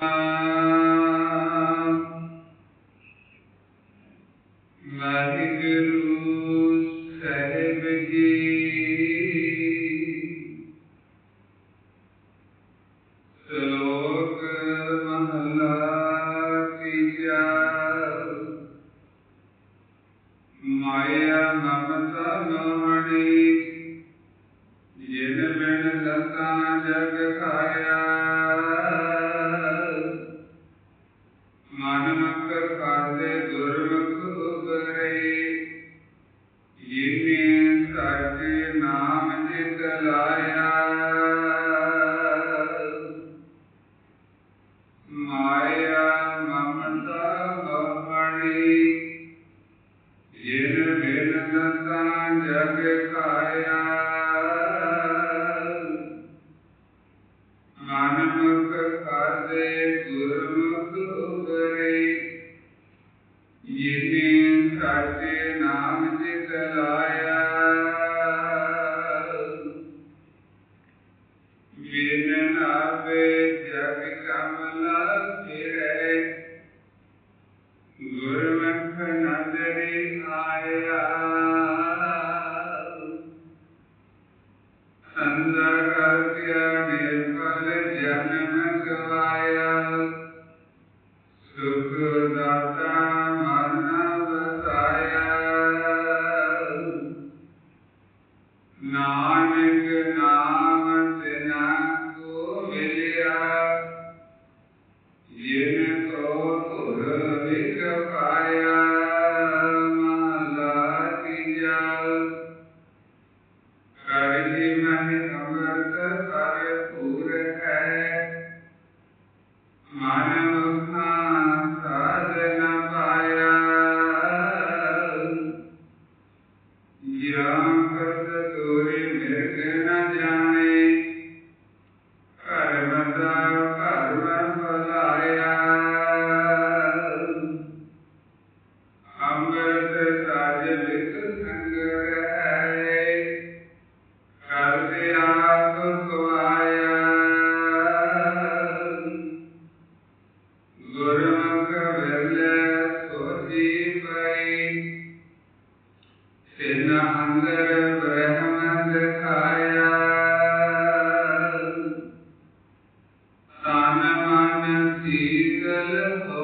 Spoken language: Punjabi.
Uh... ਮਨਮਕ ਕਾਜੇ ਗੁਰਮੁਖ ਉਬਰੇ ਜਿਨੇ ਸਾਚੇ ਨਾਮ ਜਿਤ ਲਾਇਆ। ਮਾਇਆ ਮਮਤਾ ਬਹਣੀ ਜਿਨ ਬਿਨ ਨਤਾ ਜਗ ਕਾਇਆ। ਨਾਨਕ ਨਾਮ ਤਿਨਾ ਕੋ ਮਿਲਿਆ। ਜਿਨ ਕੋ ਧੁਰ ਵਿਖ ਪਾਇਆ Hallelujah.